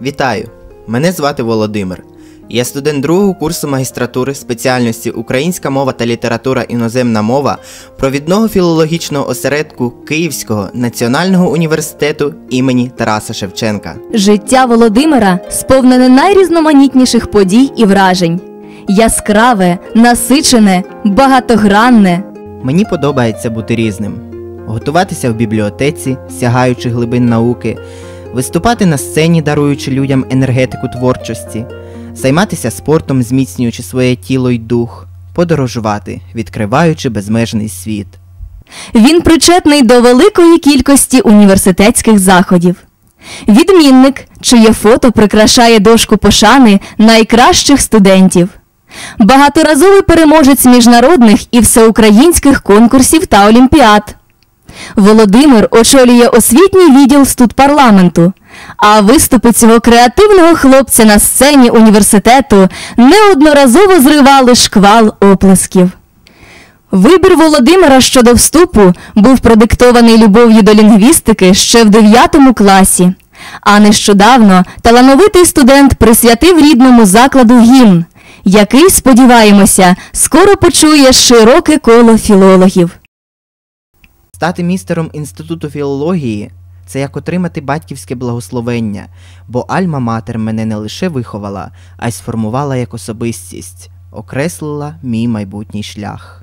Вітаю! Мене звати Володимир. Я студент другого курсу магістратури спеціальності Українська мова та література іноземна мова провідного філологічного осередку Київського національного університету імені Тараса Шевченка. Життя Володимира сповнене найрізноманітніших подій і вражень. Яскраве, насичене, багатогранне. Мені подобається бути різним, готуватися в бібліотеці, сягаючи глибин науки, виступати на сцені, даруючи людям енергетику творчості, займатися спортом, зміцнюючи своє тіло й дух, подорожувати, відкриваючи безмежний світ. Він причетний до великої кількості університетських заходів. Відмінник, чиє фото прикрашає дошку пошани найкращих студентів. Багаторазовий переможець міжнародних і всеукраїнських конкурсів та олімпіад. Володимир очолює освітній відділ студпарламенту, а виступи цього креативного хлопця на сцені університету неодноразово зривали шквал оплесків. Вибір Володимира щодо вступу був продиктований любов'ю до лінгвістики ще в 9 класі. А нещодавно талановитий студент присвятив рідному закладу гімн, який, сподіваємося, скоро почує широке коло філологів. Стати містером Інституту філології це як отримати батьківське благословення, бо Альма-Матер мене не лише виховала, а й сформувала як особистість, окреслила мій майбутній шлях.